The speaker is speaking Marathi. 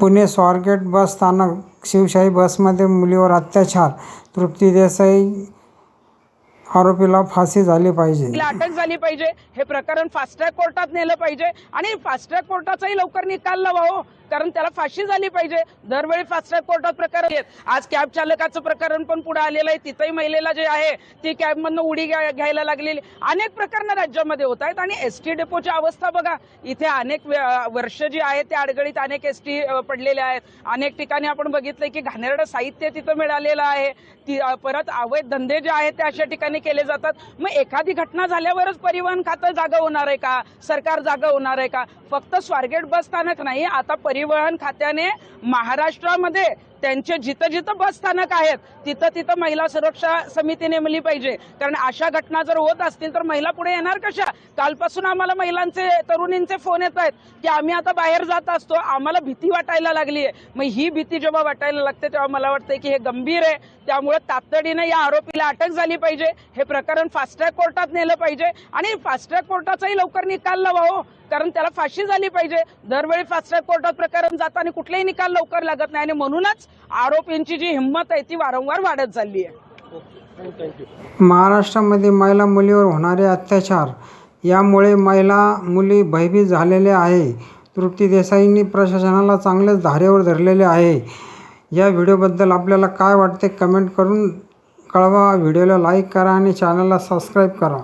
पुणे स्वारगेट बस स्थानक शिवशाही बसमध्ये मुलीवर अत्याचार तृप्ती देसाई आरोपीला फाशी झाली पाहिजे. तिला अटक झाली पाहिजे. हे प्रकरण फास्ट ट्रॅक कोर्टात नेलं पाहिजे. आणि फास्ट ट्रॅक कोर्टाचाही लवकर निकाल लावा हो. कारण त्याला फाशी झाली पाहिजे. दरवेळी फास्ट ट्रॅक कोर्टात प्रकरण येत आज कॅब चालकाचं प्रकरण पण पुढे आलेलं आहे. तिथंही महिलेला जे आहे ती कॅबमधनं उडी घ्या- घ्यायला लागलेली. अनेक प्रकरणं राज्यामध्ये होत आहेत आणि एस टी डेपोची अवस्था बघा. इथे अनेक वर्ष जी आहेत त्या अडगळीत अनेक एस टी पडलेल्या आहेत. अनेक ठिकाणी आपण बघितलंय की घाणेरडं साहित्य तिथं मिळालेलं आहे. ती परत अवैध धंदे जे आहेत ते अशा ठिकाणी केले जातात. मग एखादी घटना झाल्यावरच परिवहन खातं जागा होणार आहे का? सरकार जागा होणार आहे का? फक्त स्वारगेट बस स्थानक नाही आता परि परिवहन खात्याने महाराष्ट्रामध्ये त्यांचे जिथं जिथं बस स्थानक आहेत तिथं तिथं महिला सुरक्षा समिती नेमली पाहिजे. कारण अशा घटना जर होत असतील तर महिला पुढे येणार कशा? कालपासून आम्हाला महिलांचे तरुणींचे फोन येत आहेत की आम्ही आता बाहेर जात असतो आम्हाला भीती वाटायला लागली आहे. मग ही भीती जेव्हा वाटायला लागते तेव्हा मला वाटतंय की हे गंभीर आहे. त्यामुळे तातडीने या आरोपीला अटक झाली पाहिजे. हे प्रकरण फास्ट ट्रॅक कोर्टात नेलं पाहिजे. आणि फास्ट ट्रॅक कोर्टाचाही लवकर निकाल लावा हो. कारण त्याला फाशी झाली पाहिजे. दरवेळी फास्ट ट्रॅक कोर्टात प्रकरण जातं आणि कुठलाही निकाल लवकर लागत नाही. आणि म्हणूनच आरोपींची जी हिंमत आहे ती वारंवार वाढत चालली आहे. महाराष्ट्रामध्ये महिला मुलीवर होणारे अत्याचार यामुळे महिला मुली भयभीत झालेल्या आहे. तृप्ती देसाईंनी प्रशासनाला चांगलेच धारेवर धरलेले आहे. या व्हिडिओबद्दल आपल्याला काय वाटते कमेंट करून कळवा. व्हिडिओला लाईक करा आणि चॅनलला सबस्क्राईब करा.